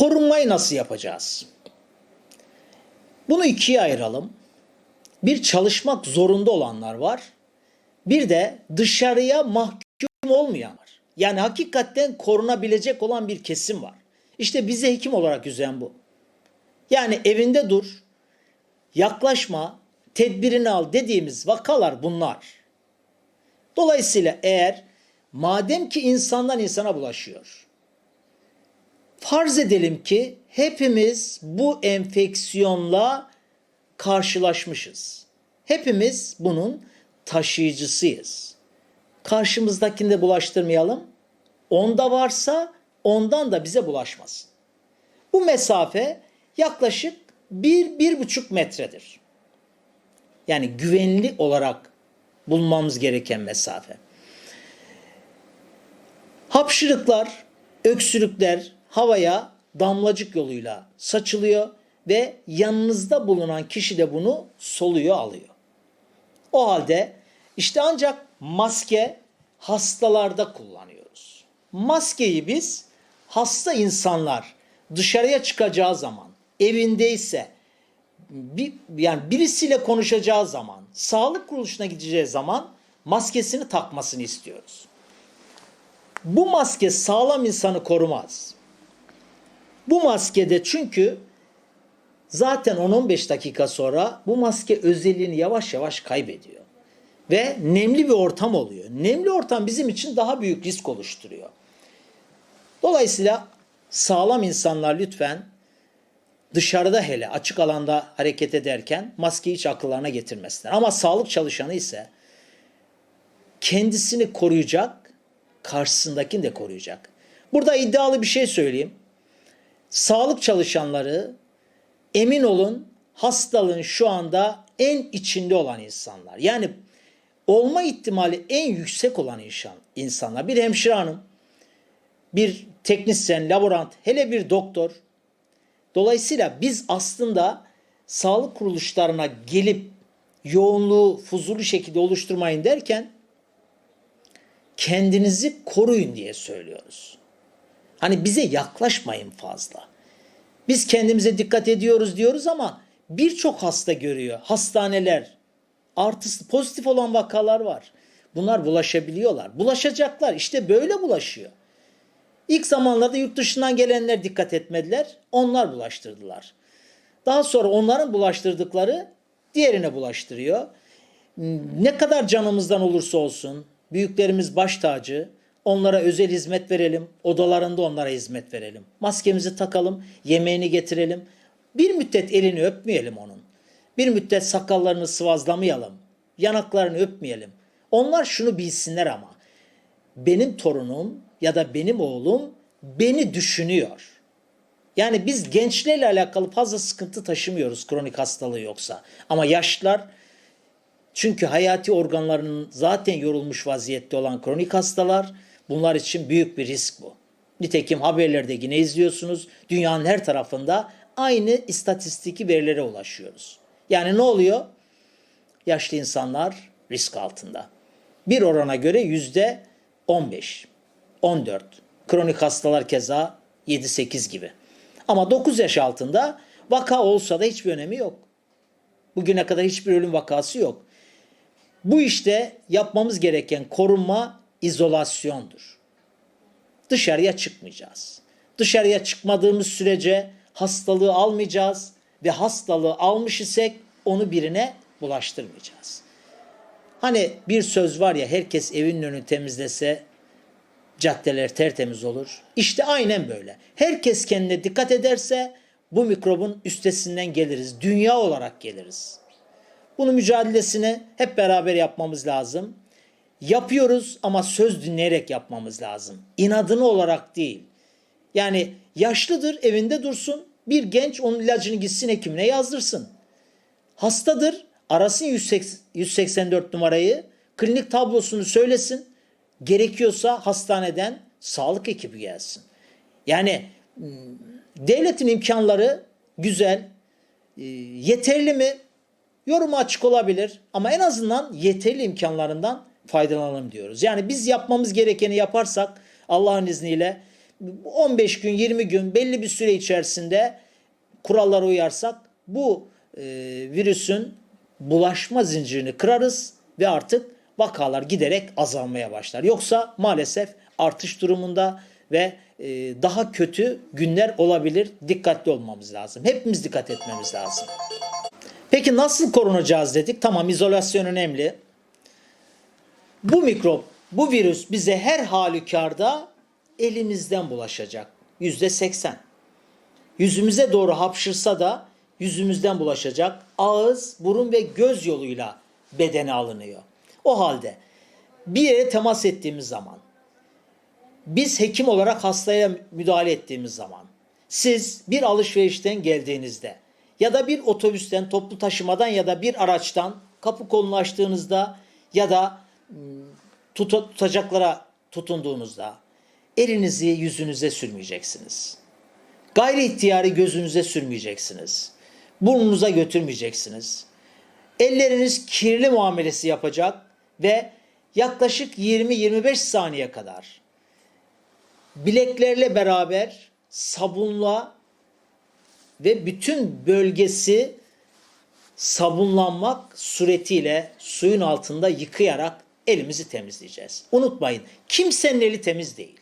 korunmayı nasıl yapacağız? Bunu ikiye ayıralım. Bir çalışmak zorunda olanlar var. Bir de dışarıya mahkum olmayan var. Yani hakikaten korunabilecek olan bir kesim var. İşte bize hekim olarak üzen bu. Yani evinde dur, yaklaşma, tedbirini al dediğimiz vakalar bunlar. Dolayısıyla eğer madem ki insandan insana bulaşıyor. Farz edelim ki hepimiz bu enfeksiyonla karşılaşmışız. Hepimiz bunun taşıyıcısıyız. Karşımızdakini de bulaştırmayalım. Onda varsa ondan da bize bulaşmasın. Bu mesafe yaklaşık 1-1,5 metredir. Yani güvenli olarak bulmamız gereken mesafe. Hapşırıklar, öksürükler havaya damlacık yoluyla saçılıyor ve yanınızda bulunan kişi de bunu soluyor alıyor. O halde işte ancak maske hastalarda kullanıyoruz. Maskeyi biz hasta insanlar dışarıya çıkacağı zaman, evindeyse, bir, yani birisiyle konuşacağı zaman, sağlık kuruluşuna gideceği zaman maskesini takmasını istiyoruz. Bu maske sağlam insanı korumaz. Bu maskede çünkü zaten 10-15 dakika sonra bu maske özelliğini yavaş yavaş kaybediyor. Ve nemli bir ortam oluyor. Nemli ortam bizim için daha büyük risk oluşturuyor. Dolayısıyla sağlam insanlar lütfen dışarıda hele açık alanda hareket ederken maskeyi hiç akıllarına getirmesinler. Ama sağlık çalışanı ise kendisini koruyacak, karşısındakini de koruyacak. Burada iddialı bir şey söyleyeyim. Sağlık çalışanları emin olun hastalığın şu anda en içinde olan insanlar. Yani olma ihtimali en yüksek olan insan, insanlar. Bir hemşire hanım, bir teknisyen, laborant, hele bir doktor. Dolayısıyla biz aslında sağlık kuruluşlarına gelip yoğunluğu fuzuli şekilde oluşturmayın derken kendinizi koruyun diye söylüyoruz. Hani bize yaklaşmayın fazla. Biz kendimize dikkat ediyoruz diyoruz ama birçok hasta görüyor. Hastaneler, artısı pozitif olan vakalar var. Bunlar bulaşabiliyorlar. Bulaşacaklar. İşte böyle bulaşıyor. İlk zamanlarda yurt dışından gelenler dikkat etmediler. Onlar bulaştırdılar. Daha sonra onların bulaştırdıkları diğerine bulaştırıyor. Ne kadar canımızdan olursa olsun büyüklerimiz baş tacı. Onlara özel hizmet verelim. Odalarında onlara hizmet verelim. Maskemizi takalım, yemeğini getirelim. Bir müddet elini öpmeyelim onun. Bir müddet sakallarını sıvazlamayalım. Yanaklarını öpmeyelim. Onlar şunu bilsinler ama. Benim torunum ya da benim oğlum beni düşünüyor. Yani biz gençlerle alakalı fazla sıkıntı taşımıyoruz kronik hastalığı yoksa. Ama yaşlılar çünkü hayati organlarının zaten yorulmuş vaziyette olan kronik hastalar bunlar için büyük bir risk bu. Nitekim haberlerde yine izliyorsunuz. Dünyanın her tarafında aynı istatistiki verilere ulaşıyoruz. Yani ne oluyor? Yaşlı insanlar risk altında. Bir orana göre yüzde 15, 14. Kronik hastalar keza 7-8 gibi. Ama 9 yaş altında vaka olsa da hiçbir önemi yok. Bugüne kadar hiçbir ölüm vakası yok. Bu işte yapmamız gereken korunma izolasyondur. Dışarıya çıkmayacağız. Dışarıya çıkmadığımız sürece hastalığı almayacağız ve hastalığı almış isek onu birine bulaştırmayacağız. Hani bir söz var ya herkes evinin önünü temizlese caddeler tertemiz olur. İşte aynen böyle. Herkes kendine dikkat ederse bu mikrobun üstesinden geliriz. Dünya olarak geliriz. Bunun mücadelesini hep beraber yapmamız lazım. Yapıyoruz ama söz dinleyerek yapmamız lazım. İnadını olarak değil. Yani yaşlıdır evinde dursun. Bir genç onun ilacını gitsin hekimine yazdırsın. Hastadır arasın 184 numarayı klinik tablosunu söylesin. Gerekiyorsa hastaneden sağlık ekibi gelsin. Yani devletin imkanları güzel. Yeterli mi? Yorumu açık olabilir ama en azından yeterli imkanlarından faydalanalım diyoruz. Yani biz yapmamız gerekeni yaparsak Allah'ın izniyle 15 gün 20 gün belli bir süre içerisinde kurallara uyarsak bu e, virüsün bulaşma zincirini kırarız ve artık vakalar giderek azalmaya başlar. Yoksa maalesef artış durumunda ve e, daha kötü günler olabilir. Dikkatli olmamız lazım. Hepimiz dikkat etmemiz lazım. Peki nasıl korunacağız dedik? Tamam izolasyon önemli. Bu mikrop, bu virüs bize her halükarda elimizden bulaşacak. Yüzde seksen. Yüzümüze doğru hapşırsa da yüzümüzden bulaşacak. Ağız, burun ve göz yoluyla bedene alınıyor. O halde bir yere temas ettiğimiz zaman, biz hekim olarak hastaya müdahale ettiğimiz zaman, siz bir alışverişten geldiğinizde ya da bir otobüsten, toplu taşımadan ya da bir araçtan kapı kolunu açtığınızda ya da tuta- tutacaklara tutunduğunuzda elinizi yüzünüze sürmeyeceksiniz. Gayri ihtiyari gözünüze sürmeyeceksiniz. Burnunuza götürmeyeceksiniz. Elleriniz kirli muamelesi yapacak ve yaklaşık 20-25 saniye kadar bileklerle beraber sabunla ve bütün bölgesi sabunlanmak suretiyle suyun altında yıkayarak elimizi temizleyeceğiz. Unutmayın kimsenin eli temiz değil.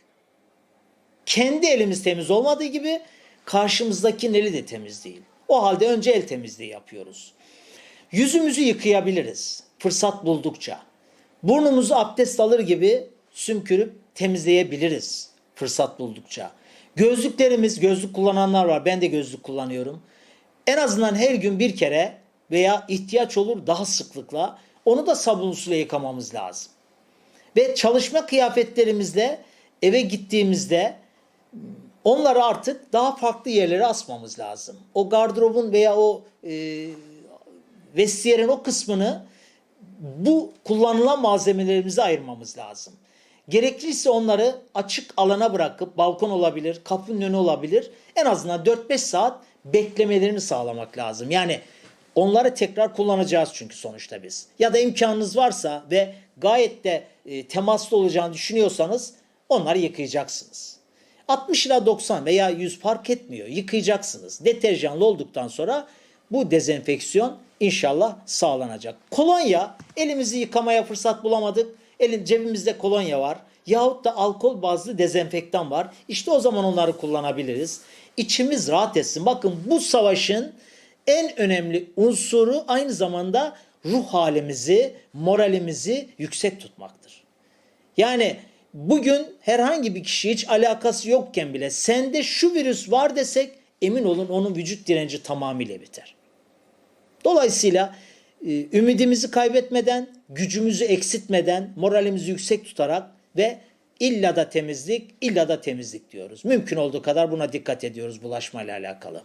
Kendi elimiz temiz olmadığı gibi karşımızdakinin eli de temiz değil. O halde önce el temizliği yapıyoruz. Yüzümüzü yıkayabiliriz fırsat buldukça. Burnumuzu abdest alır gibi sümkürüp temizleyebiliriz fırsat buldukça. Gözlüklerimiz, gözlük kullananlar var. Ben de gözlük kullanıyorum. En azından her gün bir kere veya ihtiyaç olur daha sıklıkla onu da sabunlu suyla yıkamamız lazım. Ve çalışma kıyafetlerimizle eve gittiğimizde onları artık daha farklı yerlere asmamız lazım. O gardırobun veya o e, vestiyerin o kısmını bu kullanılan malzemelerimize ayırmamız lazım. Gerekliyse onları açık alana bırakıp balkon olabilir, kapının önü olabilir. En azından 4-5 saat beklemelerini sağlamak lazım. Yani onları tekrar kullanacağız çünkü sonuçta biz. Ya da imkanınız varsa ve gayet de e, temaslı olacağını düşünüyorsanız onları yıkayacaksınız. 60 ila 90 veya 100 fark etmiyor. Yıkayacaksınız. Deterjanlı olduktan sonra bu dezenfeksiyon inşallah sağlanacak. Kolonya elimizi yıkamaya fırsat bulamadık. Elin cebimizde kolonya var. Yahut da alkol bazlı dezenfektan var. İşte o zaman onları kullanabiliriz. İçimiz rahat etsin. Bakın bu savaşın en önemli unsuru aynı zamanda ruh halimizi, moralimizi yüksek tutmaktır. Yani bugün herhangi bir kişi hiç alakası yokken bile sende şu virüs var desek emin olun onun vücut direnci tamamıyla biter. Dolayısıyla e, ümidimizi kaybetmeden, gücümüzü eksiltmeden, moralimizi yüksek tutarak ve illa da temizlik, illa da temizlik diyoruz. Mümkün olduğu kadar buna dikkat ediyoruz bulaşmayla alakalı.